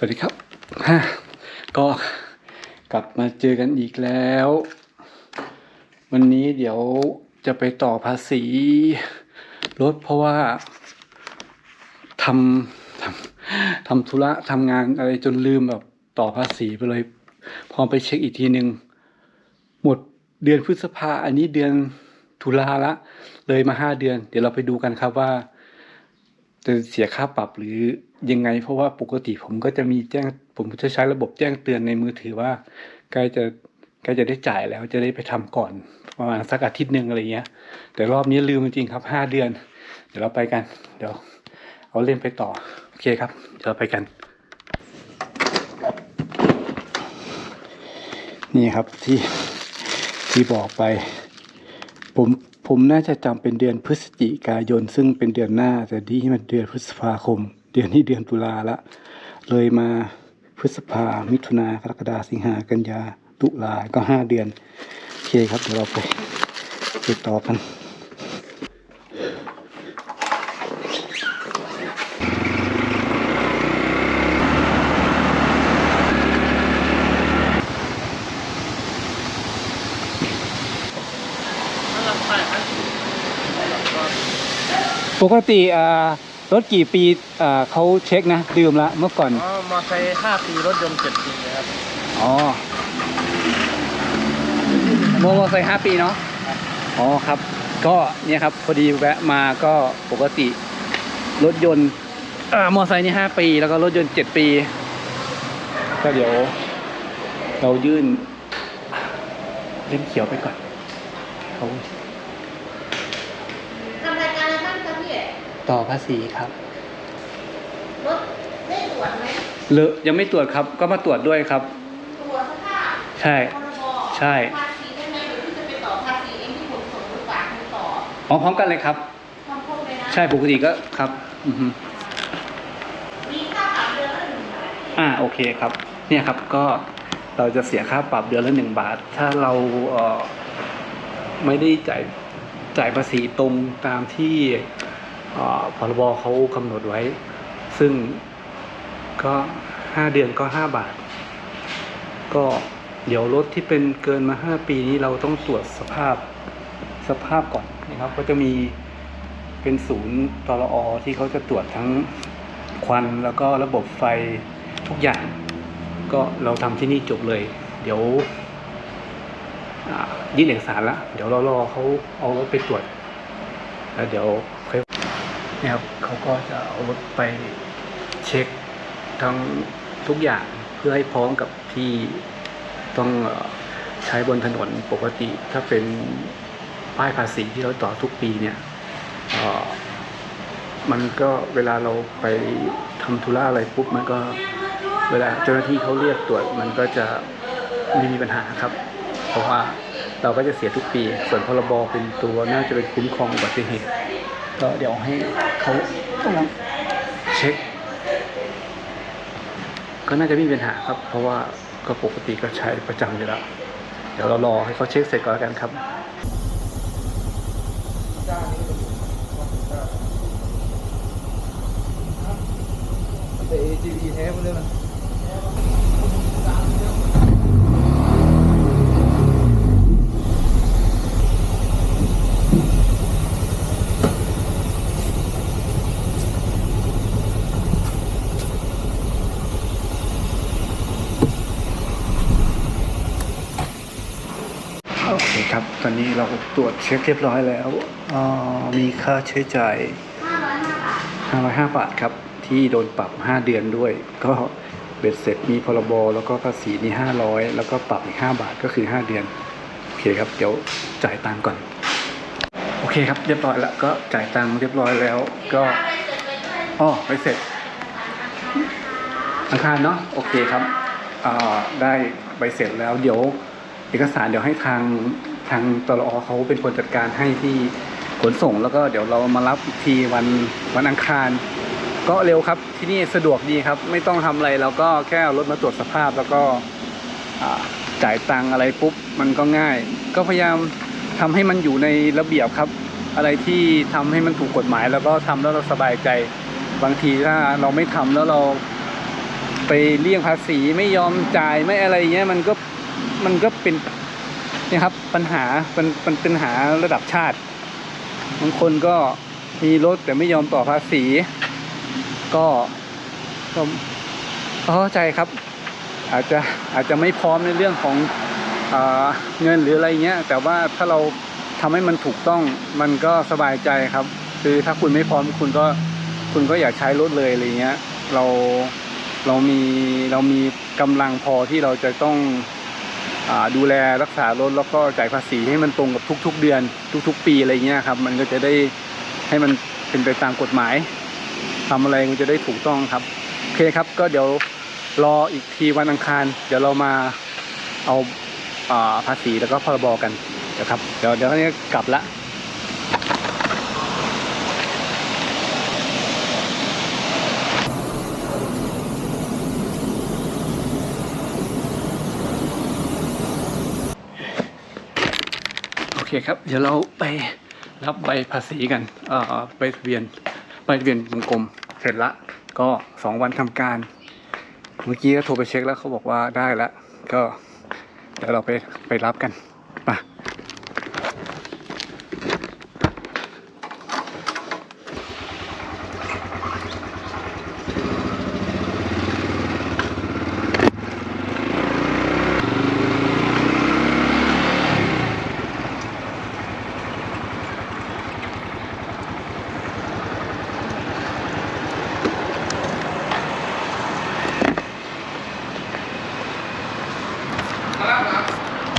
สวัสดีครับฮะก็กลับมาเจอกันอีกแล้ว วันนี้เดี๋ยวจะไปต่อภาษีรถเพราะว่าทำทำทำธุระทำงานอะไรจนลืมแบบต่อภาษีไปเลย พอไปเช็คอีกทีหนึ่งหมดเดือนพฤษภาอันนี้เดือนตุลาละ เลยมาห้าเดือน เดี๋ยวเราไปดูกันครับว่า จะเสียค่าปรับหรือยังไง เพราะว่าปกติผมก็จะมีแจ้ง ผมจะใช้ระบบแจ้งเตือนในมือถือว่าใกล้จะใกล้จะได้จ่ายแล้วจะได้ไปทำก่อนประมาณสักอาทิตย์หนึ่งอะไรเงี้ย แต่รอบนี้ลืมจริงครับห้าเดือน เดี๋ยวเราไปกัน เดี๋ยว เอาเล่นไปต่อ โอเคครับ เดี๋ยวเราไปกัน นี่ครับที่ที่บอกไป ผม ผมน่าจะจำเป็นเดือนพฤศจิกายน ซึ่งเป็นเดือนหน้า แต่ที่มันเดือนพฤษภาคม เดือนนี้เดือนตุลาละ เลยมาพฤษภา มิถุนากรกฎาสิงหากันยาตุลาก็ห้าเดือน โอเคครับ เดี๋ยวเราไปติดต่อกัน ปกติอ่ารถกี่ปีอ่าเขาเช็คนะดื่มละเมื่อก่อน อ๋อมอไซค์ห้าปีรถยนต์เจ็ดปีนะครับ อ๋อโมโมไซค์ห้าปีเนาะ อ๋อครับ ก็เนี่ยครับพอดีแวะมาก็ปกติ รถยนต์เอ่อมอไซค์นี่ห้าปี แล้วก็รถยนต์เจ็ดปี ก็เดี๋ยว เรายื่นเล่มเขียวไปก่อนเขา ทำรายการอะไรบ้างคะพี่ ต่อภาษีครับรถได้ตรวจไหมเลอะยังไม่ตรวจครับ ก็มาตรวจด้วยครับ ตรวจสภาพใช่ พรบใช่ ภาษีได้ไหมหรือที่จะไปต่อภาษีเองที่ขนส่งหรือฝากคุณต่ออ๋อพร้อมกันเลยครับทำพวกเลยนะใช่ปกติก็ครับอือฮึมีค่าปรับเดือนละหนึ่งบาทอ่าโอเคครับ เนี่ยครับก็เราจะเสียค่าปรับเดือนละหนึ่งบาท ถ้าเราเอ่อไม่ได้จ่ายจ่ายภาษีตรงตามที่เอ่อ พรบเขากำหนดไว้ ซึ่งก็ห้าเดือนก็ห้าบาท ก็เดี๋ยวรถที่เป็นเกินมาห้าปีนี้เราต้องตรวจสภาพสภาพก่อนนะครับ ก็จะมีเป็นศูนย์ตรอที่เขาจะตรวจทั้งควันแล้วก็ระบบไฟทุกอย่าง ก็เราทำที่นี่จบเลย เดี๋ยวอ่ายื่นเอกสารละเดี๋ยวเรารอเขาเอารถไปตรวจ แล้วเดี๋ยว นี่ยครับเขาก็จะเอารถไปเช็คทั้งทุกอย่างเพื่อให้พร้อมกับที่ต้องใช้บนถนนปกติ ถ้าเป็นป้ายภาษีที่เราต่อทุกปีเนี่ยมันก็เวลาเราไปทำธุระอะไรปุ๊บมันก็เวลาเจ้าหน้าที่เขาเรียกตรวจมันก็จะไม่มีปัญหาครับ เพราะว่าเราก็จะเสียทุกปี ส่วนพรบเป็นตัวน่าจะเป็นคุ้มครองอุบัติเหตุ ก็เดี๋ยวให้เขาต้องเช็ค ก็น่าจะไม่มีปัญหาครับ เพราะว่าก็ปกติก็ใช้ประจำอยู่แล้ว เดี๋ยวเรารอให้เขาเช็คเสร็จก่อนแล้วกันครับแต่ AGV แท้หมดเลยน ครับ ตอนนี้เราตรวจเช็คเรียบร้อยแล้วอ่ามีค่าใช้จ่ายห้าร้อยห้าบาท505 บาทครับ ที่โดนปรับ 5 เดือนด้วย ก็เบ็ดเสร็จมีพรบ แล้วก็ภาษีนี่500 แล้วก็ปรับอีก 5 บาทก็คือ 5 เดือน โอเคครับ เดี๋ยวจ่ายตังก่อน โอเคครับ เรียบร้อยแล้วก็จ่ายตังเรียบร้อยแล้ว ก็อ๋อไปเสร็จอังคารเนาะโอเคครับได้ใบเสร็จแล้วเดี๋ยวเอกสารเดี๋ยวให้ทาง ทางตรอเขาเป็นคนจัดการให้ที่ขนส่งแล้วก็เดี๋ยวเรามารับอีกทีวันวันอังคาร ก็เร็วครับที่นี่สะดวกดีครับ ไม่ต้องทำอะไรเราก็แค่รถมาตรวจสภาพแล้วก็จ่ายตังอะไรปุ๊บมันก็ง่าย ก็พยายามทำให้มันอยู่ในระเบียบครับ อะไรที่ทำให้มันถูกกฎหมาย แล้วก็ทำแล้วเราสบายใจบางทีถ้าเราไม่ทำแล้วเราไปเลี่ยงภาษีไม่ยอมจ่ายไม่อะไรเงี้ยมันก็มันก็เป็น นี่ครับปัญหาเป็นเป็นปัญหาระดับชาติบางคนก็มีรถแต่ไม่ยอมต่อภาษี ก็ก็เข้าใจครับ อาจจะอาจจะไม่พร้อมในเรื่องของอเงินหรืออะไรเงี้ย แต่ว่าถ้าเราทำให้มันถูกต้องมันก็สบายใจครับ คือถ้าคุณไม่พร้อมคุณก็คุณก็อย่าใช้รถเลยอะไรเงี้ย เราเรามีเรามีกำลังพอที่เราจะต้อง ดูแลรักษารถแล้วก็จ่ายภาษีให้มันตรงกับทุก ๆ เดือน ทุก ๆ ปีอะไรเงี้ยครับ มันก็จะได้ให้มันเป็นไปตามกฎหมายทำอะไรมันจะได้ถูกต้องครับโอเคครับ ก็เดี๋ยวรออีกทีวันอังคาร เดี๋ยวเรามาเอาอาภาษีแล้วก็พรบกันนะครับ เดี๋ยวเดี๋ยวนี้กลับละ เคครับ เดี๋ยวเราไปรับใบภาษีกันเอ่อใบทะเบียนใบทะเบียนวงกลมเสร็จละ ก็สองวันทำการ เมื่อกี้ก็โทรไปเช็คแล้วเขาบอกว่าได้แล้วก็เดี๋ยวเราไปไปรับกัน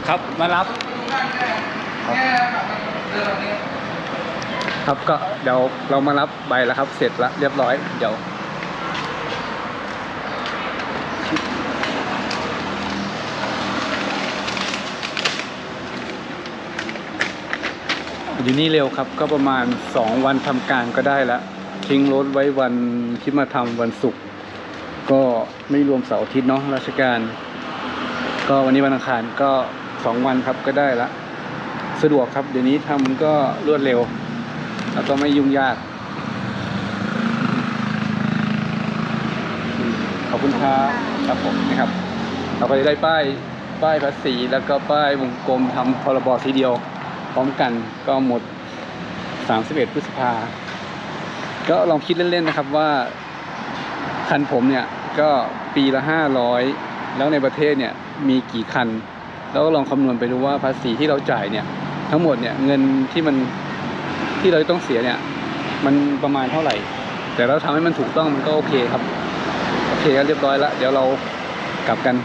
ครับมารับครับก็เดี๋ยวเรามารับใบแล้วครับ เสร็จแล้วเรียบร้อย เดี๋ยวอยู่นี่เร็วครับก็ประมาณสองวันทำการก็ได้ล้วทิ้งรถไว้วันที่มาทำวันศุกร์ก็ไม่รวมเสาร์อาทิตย์เนาะราชการ ก็วันนี้วันอังคารก็ สองวันครับก็ได้ละ สะดวกครับ เดี๋ยวนี้ทำก็รวดเร็ว แล้วก็ไม่ยุ่งยาก ขอบคุณครับครับผมนะครับ เราก็จะได้ป้ายป้ายภาษีแล้วก็ป้ายวงกลมทำพรบทีเดียว พร้อมกันก็หมด 31 พฤษภา ก็ลองคิดเล่นๆนะครับว่า คันผมเนี่ยก็ปีละ 500 แล้วในประเทศเนี่ยมีกี่คัน แล้วก็ลองคำนวณไปดูว่าภาษีที่เราจ่ายเนี่ย ทั้งหมดเนี่ยเงินที่มันที่เราต้องเสียเนี่ย มันประมาณเท่าไหร่ แต่เราทำให้มันถูกต้องมันก็โอเคครับ โอเคก็เรียบร้อยแล้วเดี๋ยวเรากลับกัน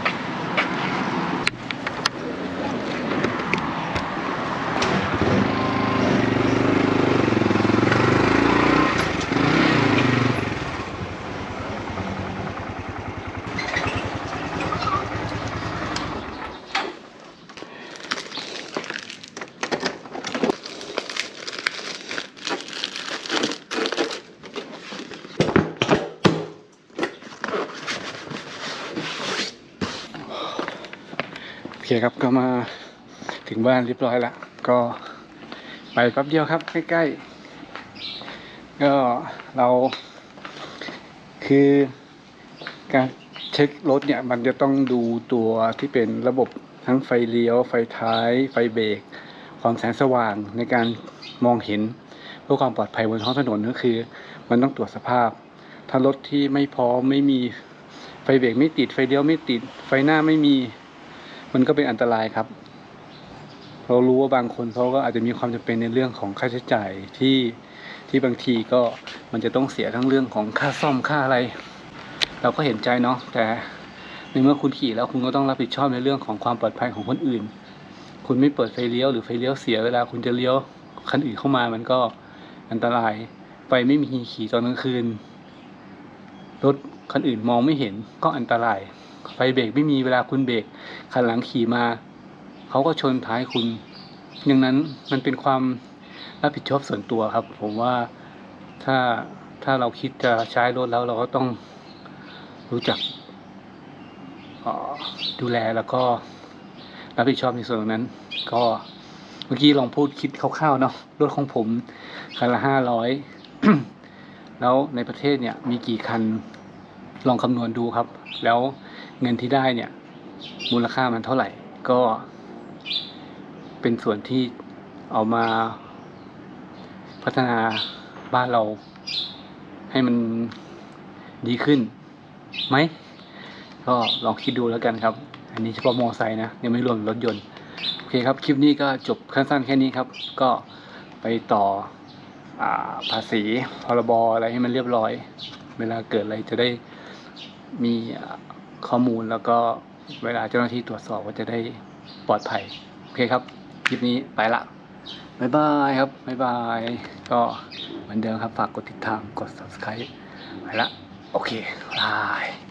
อเคครับก็มาถึงบ้านเรียบร้อยแล้ว ก็ไปแป๊บเดียวครับ ใกล้ๆ ก็เราคือการเช็ครถเนี่ย มันจะต้องดูตัวที่เป็นระบบทั้งไฟเลี้ยว ไฟท้าย ไฟเบรกความแสงสว่างในการมองเห็นเพื่อความปลอดภัยบนท้องถนนก็คือ มันต้องตรวจสภาพ ถ้ารถที่ไม่พร้อมไม่มีไฟเบรกไม่ติดไฟเลี้ยวไม่ติด ไฟหน้าไม่มี มันก็เป็นอันตรายครับ เรารู้ว่าบางคนเขาก็อาจจะมีความจำเป็นในเรื่องของค่าใช้จ่ายที่ที่บางทีก็มันจะต้องเสียทั้งเรื่องของค่าซ่อมค่าอะไร เราก็เห็นใจเนาะแต่ในเมื่อคุณขี่แล้วคุณก็ต้องรับผิดชอบในเรื่องของความปลอดภัยของคนอื่น คุณไม่เปิดไฟเลี้ยวหรือไฟเลี้ยวเสียเวลาคุณจะเลี้ยวคันอื่นเข้ามามันก็อันตรายไฟไม่มีขี่ตอนกลางคืนรถ คนอื่นมองไม่เห็นก็อันตราย ไฟเบรกไม่มีเวลาคุณเบรกคันหลังขี่มา เขาก็ชนท้ายคุณดังนั้นมันเป็นความรับผิดชอบส่วนตัวครับ ผมว่าถ้าถ้าเราคิดจะใช้รถแล้วเราก็ต้องรู้จักดูแลแล้วก็รับผิดชอบในส่วนนั้น ก็เมื่อกี้ลองพูดคิดคร่าวๆเนาะรถของผมคันละห้าร้อยแล้วในประเทศเนี่ยมีกี่คัน ลองคำนวณดูครับ แล้วเงินที่ได้เนี่ย มูลค่ามันเท่าไหร่ ก็ เป็นส่วนที่เอามาพัฒนาบ้านเรา ให้มันดีขึ้นไหม ก็ลองคิดดูแล้วกันครับ อันนี้เฉพาะมอไซค์นะ ยังไม่รวมรถยนต์ โอเคครับ คลิปนี้ก็จบสั้นๆแค่นี้ครับ ก็ไปต่ออภาษีพรบอะไรให้มันเรียบร้อย เวลาเกิดอะไรจะได้ มีข้อมูลแล้วก็เวลาเจ้าหน้าที่ตรวจสอบก็จะได้ปลอดภัย โอเคครับ คลิปนี้ไปละบายบายครับบายบาย ก็เหมือนเดิมครับ ฝากกดติดตาม กด subscribe ไปละ โอเคบาย